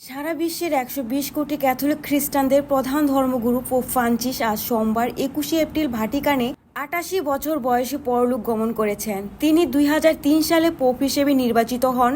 সারা বিশ্বের একশো বিশ কোটি ক্যাথলিক খ্রিস্টানদের প্রধান ধর্মগুরু পোপ ফ্রান্সিস আজ সোমবার একুশে এপ্রিল ভাটিকানে আটাশি বছর বয়সে পরলোক গমন করেছেন। তিনি দুই হাজার তিন সালে পোপ হিসেবে নির্বাচিত হন।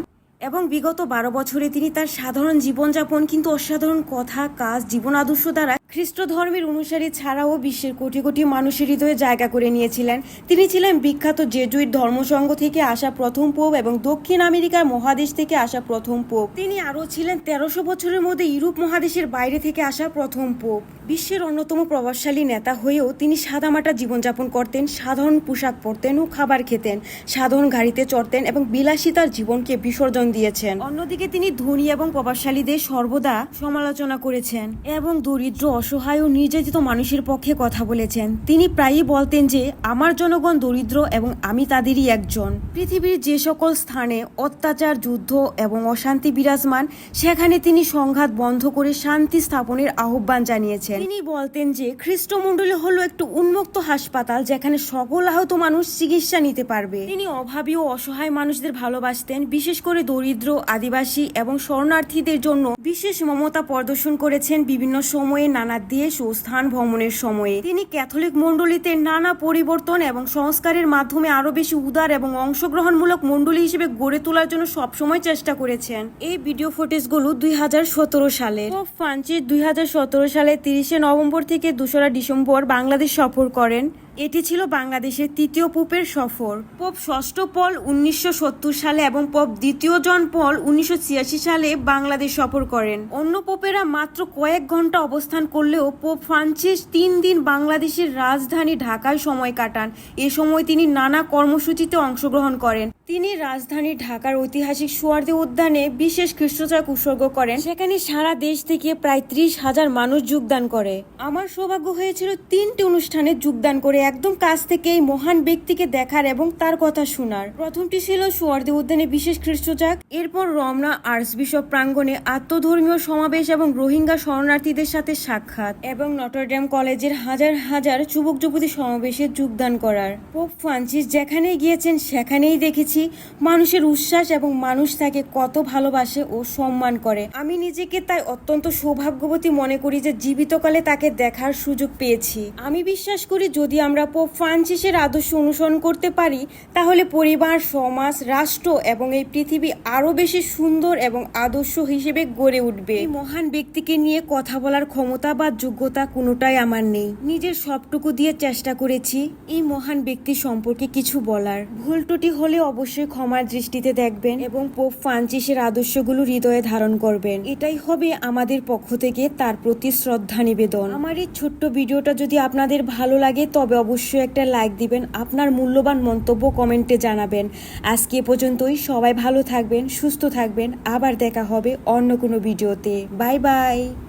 এবং বিগত বারো বছরে তিনি তার সাধারণ জীবনযাপন কিন্তু অসাধারণ কথা, কাজ, জীবন আদর্শ দ্বারা খ্রিস্ট ধর্মের অনুসারী ছাড়াও বিশ্বের কোটি কোটি মানুষের হৃদয়ে জায়গা করে নিয়েছিলেন। তিনি ছিলেন বিখ্যাত জেজুইট ধর্মসংঘ থেকে আসা প্রথম পোপ এবং দক্ষিণ আমেরিকার মহাদেশ থেকে আসা প্রথম পোপ। তিনি আরও ছিলেন তেরোশো বছরের মধ্যে ইউরোপ মহাদেশের বাইরে থেকে আসা প্রথম পোপ। বিশ্বের অন্যতম প্রভাবশালী নেতা হয়েও তিনি সাদামাটা জীবনযাপন করতেন, সাধারণ পোশাক পরতেন ও খাবার খেতেন। সাধারণ গাড়িতে চড়তেন এবং বিলাসিতার জীবনকে বিসর্জন দিয়েছেন। অন্যদিকে তিনি ধনী এবং প্রভাবশালীদের সর্বদা সমালোচনা করেছেন এবং দরিদ্র, অসহায় ও নির্যাতিত মানুষের পক্ষে কথা বলেছেন। তিনি প্রায়ই বলতেন যে, আমার জনগণ দরিদ্র এবং আমি তাদেরই একজন। পৃথিবীর যে সকল স্থানে অত্যাচার, যুদ্ধ এবং অশান্তি বিরাজমান, সেখানে তিনি সংঘাত বন্ধ করে শান্তি স্থাপনের আহ্বান জানিয়েছেন। তিনি বলতেন যে, খ্রিস্টমণ্ডলী হলো একটু উন্মুক্ত হাসপাতাল যেখানে সকল আহত মানুষ চিকিৎসা নিতে পারবে। তিনি অভাবী ও অসহায় মানুষদের ভালোবাসতেন, বিশেষ করে দরিদ্র আদিবাসী এবং শরণার্থীদের জন্য বিশেষ মমতা প্রদর্শন করেছেন বিভিন্ন সময়ে নানা দেশ ও স্থান ভ্রমণের সময়ে। তিনি ক্যাথলিক মণ্ডলীতে নানা পরিবর্তন এবং সংস্কারের মাধ্যমে আরও বেশি উদার এবং অংশগ্রহণমূলক মণ্ডলী হিসেবে গড়ে তোলার জন্য সবসময় চেষ্টা করেছেন। এই ভিডিও ফুটেজগুলো দুই হাজার সতেরো সালে ফ্রান্সিস দুই হাজার সতেরো সালে তিরিশে নভেম্বর থেকে দোসরা ডিসেম্বর বাংলাদেশ সফর করেন। এটি ছিল বাংলাদেশের তৃতীয় পোপের সফর। পোপ ষষ্ঠ পল উনিশশো সত্তর সালে এবং পোপ দ্বিতীয় জন পল উনিশশো ছিয়াশি সালে বাংলাদেশ সফর করেন। অন্য পোপেরা মাত্র কয়েক ঘণ্টা অবস্থান করলেও পোপ ফ্রান্সিস তিন দিন বাংলাদেশের রাজধানী ঢাকায় সময় কাটান। এ সময় তিনি নানা কর্মসূচিতে অংশগ্রহণ করেন। তিনি রাজধানী ঢাকার ঐতিহাসিক সুয়ার্দী উদ্যানে বিশেষ খ্রিস্টচাক উৎসর্গ করেন। সেখানে সারা দেশ থেকে প্রায় ত্রিশ হাজার মানুষ যোগদান করে। আমার সৌভাগ্য হয়েছিল তিনটি অনুষ্ঠানে যোগদান করে একদম কাছ থেকে এই মহান ব্যক্তিকে দেখার এবং তার কথা শোনার। প্রথমটি ছিল সুয়ার্দী উদ্যানে বিশেষ খ্রিস্টচাক এরপর রমনা আর্টস বিশপ প্রাঙ্গণে আত্মধর্মীয় সমাবেশ এবং রোহিঙ্গা শরণার্থীদের সাথে সাক্ষাৎ এবং নটরডেম কলেজের হাজার হাজার যুবক যুবতী সমাবেশে যোগদান করার। পোপ ফ্রান্সিস যেখানেই গিয়েছেন সেখানেই দেখেছি মানুষের উচ্ছ্বাস এবং মানুষ তাকে কত ভালোবাসে ও সম্মান করে। আমি নিজেকে তাই অত্যন্ত সৌভাগ্যবতী মনে করি যে জীবিতকালে তাকে দেখার সুযোগ পেয়েছি। আমি বিশ্বাস করি যদি আমরা পোপ ফ্রান্সিসের আদর্শ অনুসরণ করতে পারি, তাহলে পরিবার, সমাজ, রাষ্ট্র এবং এই পৃথিবী আরও বেশি সুন্দর এবং আদর্শ হিসেবে গড়ে উঠবে। মহান ব্যক্তিকে নিয়ে কথা বলার ক্ষমতা বা যোগ্যতা কোনোটাই আমার নেই। নিজের সবটুকু দিয়ে চেষ্টা করেছি এই মহান ব্যক্তি সম্পর্কে কিছু বলার। ভুল ত্রুটি হলে অবশ্যই ক্ষমার দৃষ্টিতে দেখবেন এবং পোপ ফ্রান্সিসের আদর্শগুলো হৃদয়ে ধারণ করবেন। এটাই হবে আমাদের পক্ষ থেকে তার প্রতি শ্রদ্ধা নিবেদন। আমার এই ছোট্ট ভিডিওটা যদি আপনাদের ভালো লাগে, তবে অবশ্যই একটা লাইক দিবেন, আপনার মূল্যবান মন্তব্য কমেন্টে জানাবেন। আজকে পর্যন্তই, সবাই ভালো থাকবেন, সুস্থ থাকবেন, আবার দেখা হবে অন্য কোনো ভিডিওতে। Bye bye!